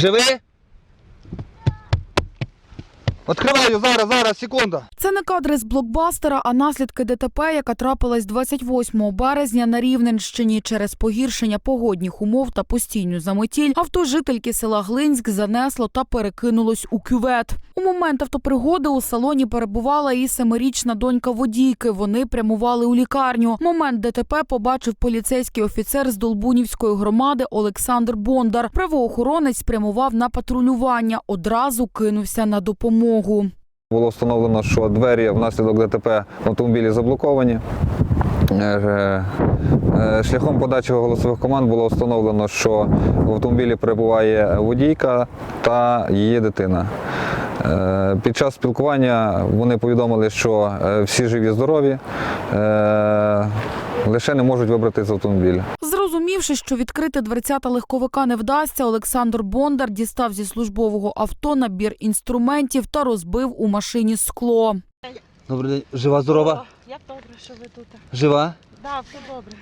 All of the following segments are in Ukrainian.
Живи? Відкриваю зараз, зараз, секунда. Це не кадри з блокбастера, а наслідки ДТП, яка трапилась 28 березня на Рівненщині через погіршення погодних умов та постійну заметіль. Авто жительки села Глинськ занесло та перекинулось у кювет. У момент автопригоди у салоні перебувала і семирічна донька водійки. Вони прямували у лікарню. Момент ДТП побачив поліцейський офіцер з Долбунівської громади Олександр Бондар. Правоохоронець спрямував на патрулювання. Одразу кинувся на допомогу. Було встановлено, що двері внаслідок ДТП в автомобілі заблоковані. Е, е, Шляхом подачі голосових команд було встановлено, що в автомобілі перебуває водійка та її дитина. Е, Під час спілкування вони повідомили, що е, всі живі, здорові, е, лише не можуть вибрати з автомобіля. Зрозумівши, що відкрити дверцята легковика не вдасться, Олександр Бондар дістав зі службового авто набір інструментів та розбив у машині скло. Добрий день. Жива, здорова? Як добре, що ви тут. Жива? Да, все добре.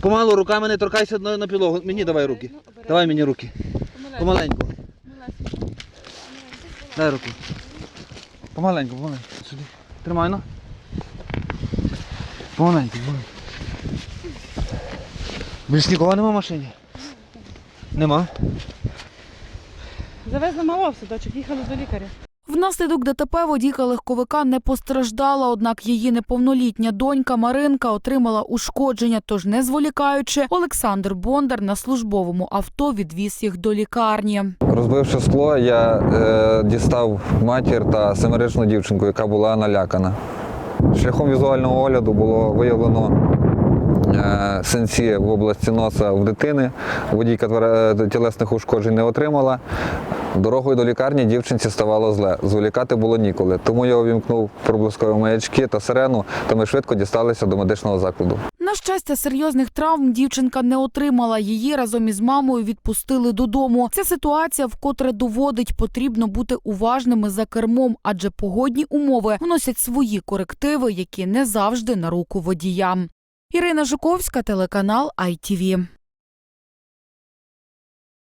Помалу руками не торкайся на, на підлогу. Мені давай руки. Ну. Давай мені руки. Помаленьку. Дай руку. Помаленьку, помаленьку. Сюди. Тримай, ну. Помаленьку, помаленьку. Більш нікого нема в машині? Нема. Завезли малого в садочок, їхали до лікаря. Внаслідок ДТП водійка легковика не постраждала, однак її неповнолітня донька Маринка отримала ушкодження. Тож, не зволікаючи, Олександр Бондар на службовому авто відвіз їх до лікарні. Розбивши скло, я е, дістав матір та семирічну дівчинку, яка була налякана. Шляхом візуального огляду було виявлено е, синці в області носа в дитини. Водійка е, тілесних ушкоджень не отримала. Дорогою до лікарні дівчинці ставало зле. Зволікати було ніколи. Тому я увімкнув проблискові маячки та сирену, та ми швидко дісталися до медичного закладу. На щастя, серйозних травм дівчинка не отримала. Її разом із мамою відпустили додому. Ця ситуація вкотре доводить, потрібно бути уважними за кермом, адже погодні умови вносять свої корективи, які не завжди на руку водіям. Ірина Жуковська, телеканал ITV.